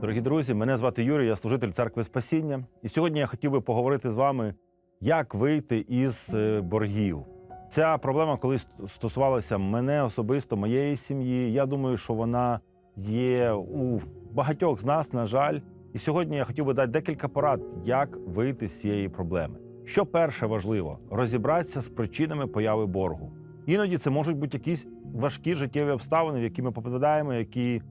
Дорогі друзі, мене звати Юрій, я служитель церкви Спасіння. І сьогодні я хотів би поговорити з вами, як вийти із е, боргів. Ця проблема колись стосувалася мене особисто, моєї сім'ї. Я думаю, що вона є у багатьох з нас, на жаль. І сьогодні я хотів би дати декілька порад, як вийти з цієї проблеми. Що перше важливо розібратися з причинами появи боргу. Іноді це можуть бути якісь важкі життєві обставини, в які ми попадаємо, які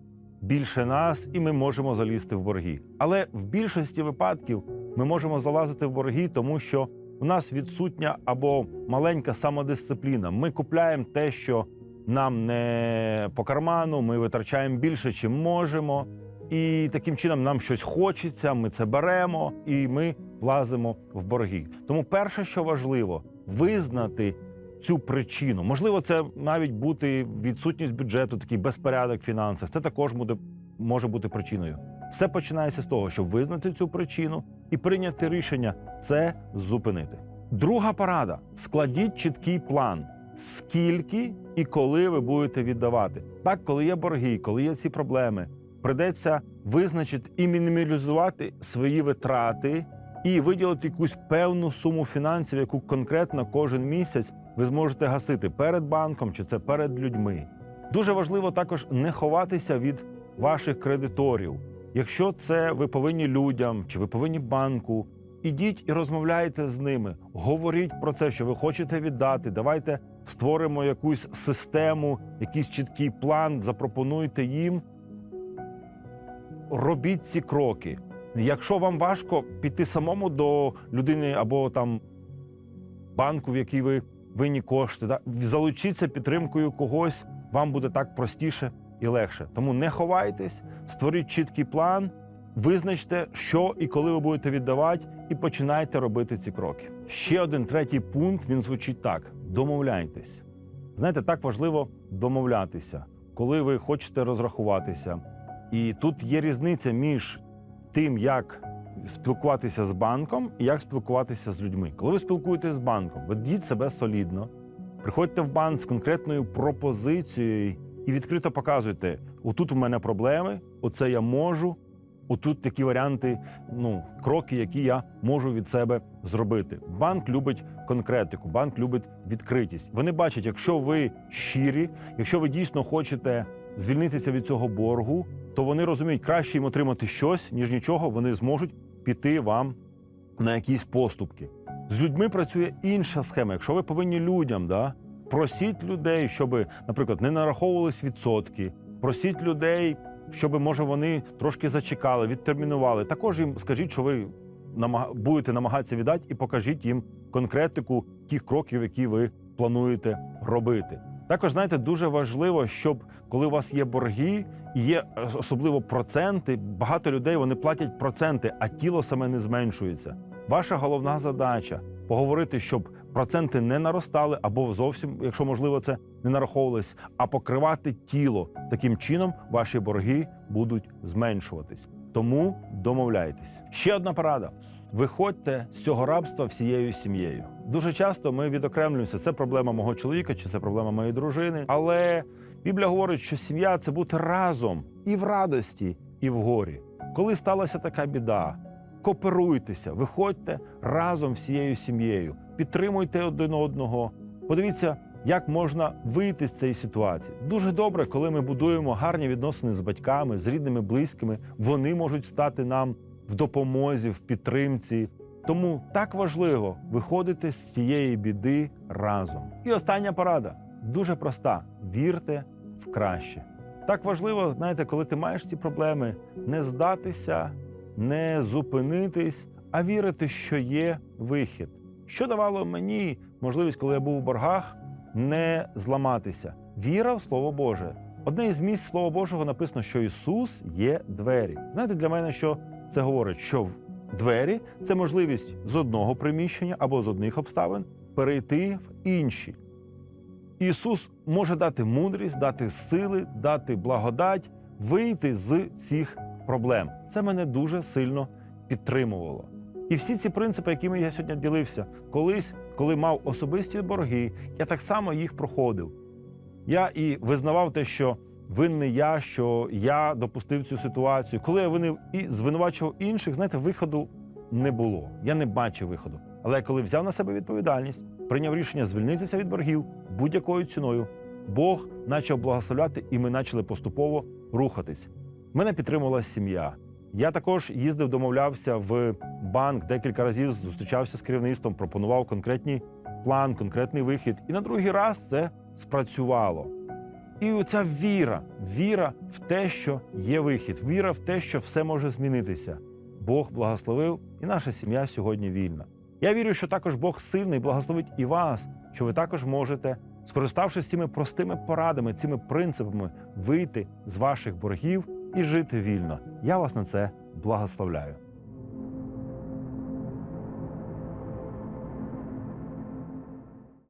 більше нас, і ми можемо залізти в борги. Але в більшості випадків ми можемо залазити в борги, тому що у нас відсутня або маленька самодисципліна. Ми купляємо те, що нам не по карману, ми витрачаємо більше, чим можемо. І таким чином нам щось хочеться, ми це беремо і ми влазимо в борги. Тому перше, що важливо, визнати цю причину. Можливо, це навіть бути відсутність бюджету, такий безпорядок в фінансах. Це також буде, може бути причиною. Все починається з того, щоб визнати цю причину і прийняти рішення це зупинити. Друга порада: складіть чіткий план, скільки і коли ви будете віддавати. Так, коли є борги, коли є ці проблеми, придеться визначити і мінімалізувати свої витрати і виділити якусь певну суму фінансів, яку конкретно кожен місяць ви зможете гасити перед банком чи це перед людьми. Дуже важливо також не ховатися від ваших кредиторів. Якщо це ви повинні людям чи ви повинні банку, ідіть і розмовляйте з ними, говоріть про це, що ви хочете віддати. Давайте створимо якусь систему, якийсь чіткий план, запропонуйте їм. Робіть ці кроки. Якщо вам важко піти самому до людини або там банку, в який ви винні кошти, да? залучіться підтримкою когось, вам буде так простіше і легше. Тому не ховайтесь, створіть чіткий план, визначте, що і коли ви будете віддавати, і починайте робити ці кроки. Ще один третій пункт він звучить так: домовляйтесь. Знаєте, так важливо домовлятися, коли ви хочете розрахуватися. І тут є різниця між тим, як спілкуватися з банком і як спілкуватися з людьми. Коли ви спілкуєтеся з банком, ведіть себе солідно, приходьте в банк з конкретною пропозицією і відкрито показуйте: отут у мене проблеми, оце я можу. Отут такі варіанти, ну кроки, які я можу від себе зробити. Банк любить конкретику, банк любить відкритість. Вони бачать, якщо ви щирі, якщо ви дійсно хочете звільнитися від цього боргу, то вони розуміють, краще їм отримати щось, ніж нічого, вони зможуть піти вам на якісь поступки. З людьми працює інша схема. Якщо ви повинні людям, да, просіть людей, щоб, наприклад, не нараховувались відсотки, просіть людей, щоб, може, вони трошки зачекали, відтермінували. Також їм скажіть, що ви будете намагатися віддати, і покажіть їм конкретику тих кроків, які ви плануєте робити. Також знаєте, дуже важливо, щоб коли у вас є борги є особливо проценти, багато людей вони платять проценти, а тіло саме не зменшується. Ваша головна задача поговорити, щоб проценти не наростали, або зовсім, якщо можливо, це не нараховувалось, а покривати тіло. Таким чином ваші борги будуть зменшуватись. Тому домовляйтесь. Ще одна порада: виходьте з цього рабства всією сім'єю. Дуже часто ми відокремлюємося. Це проблема мого чоловіка чи це проблема моєї дружини. Але Біблія говорить, що сім'я це бути разом і в радості, і в горі. Коли сталася така біда, кооперуйтеся, виходьте разом всією сім'єю, підтримуйте один одного. Подивіться, як можна вийти з цієї ситуації. Дуже добре, коли ми будуємо гарні відносини з батьками, з рідними, близькими. Вони можуть стати нам в допомозі, в підтримці. Тому так важливо виходити з цієї біди разом. І остання порада дуже проста: вірте в краще. Так важливо, знаєте, коли ти маєш ці проблеми, не здатися, не зупинитись, а вірити, що є вихід. Що давало мені можливість, коли я був у боргах, не зламатися. Віра в Слово Боже. Одне із місць Слова Божого написано, що Ісус є двері. Знаєте, для мене що це говорить? Що в двері це можливість з одного приміщення або з одних обставин перейти в інші. Ісус може дати мудрість, дати сили, дати благодать, вийти з цих проблем. Це мене дуже сильно підтримувало. І всі ці принципи, якими я сьогодні ділився, колись, коли мав особисті борги, я так само їх проходив. Я і визнавав те, що винний я, що я допустив цю ситуацію. Коли я винив і звинувачував інших, знаєте, виходу не було. Я не бачив виходу. Але коли взяв на себе відповідальність, прийняв рішення звільнитися від боргів будь-якою ціною, Бог почав благословляти, і ми почали поступово рухатись. Мене підтримувала сім'я. Я також їздив, домовлявся в банк декілька разів, зустрічався з керівництвом, пропонував конкретний план, конкретний вихід. І на другий раз це спрацювало. І оця віра, віра в те, що є вихід, віра в те, що все може змінитися. Бог благословив, і наша сім'я сьогодні вільна. Я вірю, що також Бог сильний благословить і вас, що ви також можете, скориставшись цими простими порадами, цими принципами, вийти з ваших боргів і жити вільно. Я вас на це благословляю.